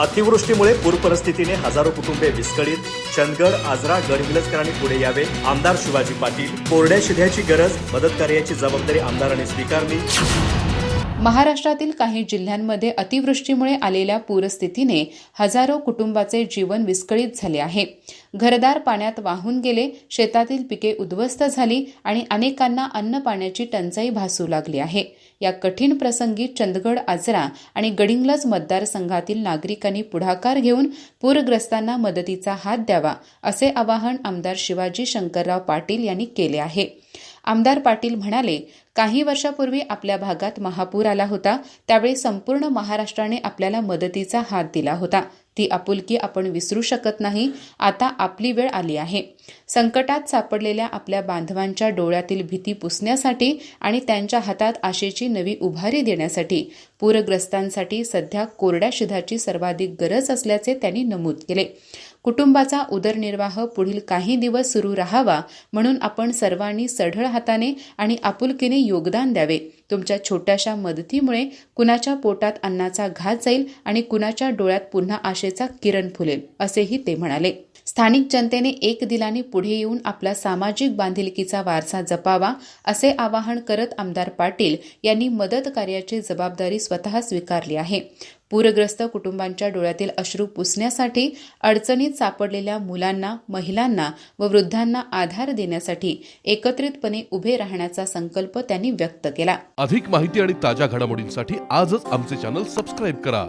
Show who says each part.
Speaker 1: अतिवृष्टीमुळे पूर परिस्थितीने हजारो कुटुंबे विस्कळीत. चंदगड आजरा गडहिंग्लजकरांनी पुढे यावे. आमदार शिवाजी पाटील. कोरड्या शिध्याची गरज मदत कार्याची जबाबदारी आमदारांनी स्वीकारली.
Speaker 2: महाराष्ट्रातील काही जिल्ह्यांमध्ये अतिवृष्टीमुळे आलेल्या पूरस्थितीने हजारो कुटुंबाचे जीवन विस्कळीत झाले आहे. घरदार पाण्यात वाहून गेले शेतातील पिके उद्ध्वस्त झाली आणि अनेकांना अन्न पाण्याची टंचाई भासू लागली आहे. या कठीण प्रसंगी चंदगड आजरा आणि गडिंग्लज मतदारसंघातील नागरिकांनी पुढाकार घेऊन पूरग्रस्तांना मदतीचा हात द्यावा असे आवाहन आमदार शिवाजी शंकरराव पाटील यांनी केले आहे. आमदार पाटील म्हणाले काही वर्षापूर्वी आपल्या भागात महापूर आला होता. त्यावेळी संपूर्ण महाराष्ट्राने आपल्याला मदतीचा हात दिला होता. ती आपुलकी आपण विसरू शकत नाही. आता आपली वेळ आली आहे. संकटात सापडलेल्या आपल्या बांधवांच्या डोळ्यातील भीती पुसण्यासाठी आणि त्यांच्या हातात आशेची नवी उभारी देण्यासाठी पूरग्रस्तांसाठी सध्या कोरड्या शिधाची सर्वाधिक गरज असल्याचे त्यांनी नमूद केले. कुटुंबाचा उदरनिर्वाह पुढील काही दिवस सुरू राहावा म्हणून आपण सर्वांनी सढळ हाताने आणि आपुलकीने योगदान द्यावे. तुमच्या छोट्याशा मदतीमुळे कुणाच्या पोटात अन्नाचा घात जाईल आणि कुणाच्या डोळ्यात पुन्हा आशेचा किरण फुलेल असेही ते म्हणाले. स्थानिक जनतेने एक दिलाने पुढे येऊन आपला सामाजिक बांधिलकीचा वारसा जपावा असे आवाहन करत आमदार पाटील यांनी मदत कार्याची जबाबदारी स्वतः स्वीकारली आहे. पूरग्रस्त कुटुंबांच्या डोळ्यातील अश्रू पुसण्यासाठी अडचणीत सापडलेल्या मुलांना महिलांना व वृद्धांना आधार देण्यासाठी एकत्रितपणे उभे राहण्याचा संकल्प त्यांनी व्यक्त केला.
Speaker 3: अधिक माहिती आणि ताज्या घडामोडींसाठी आजच आमचे चॅनल सबस्क्राईब करा.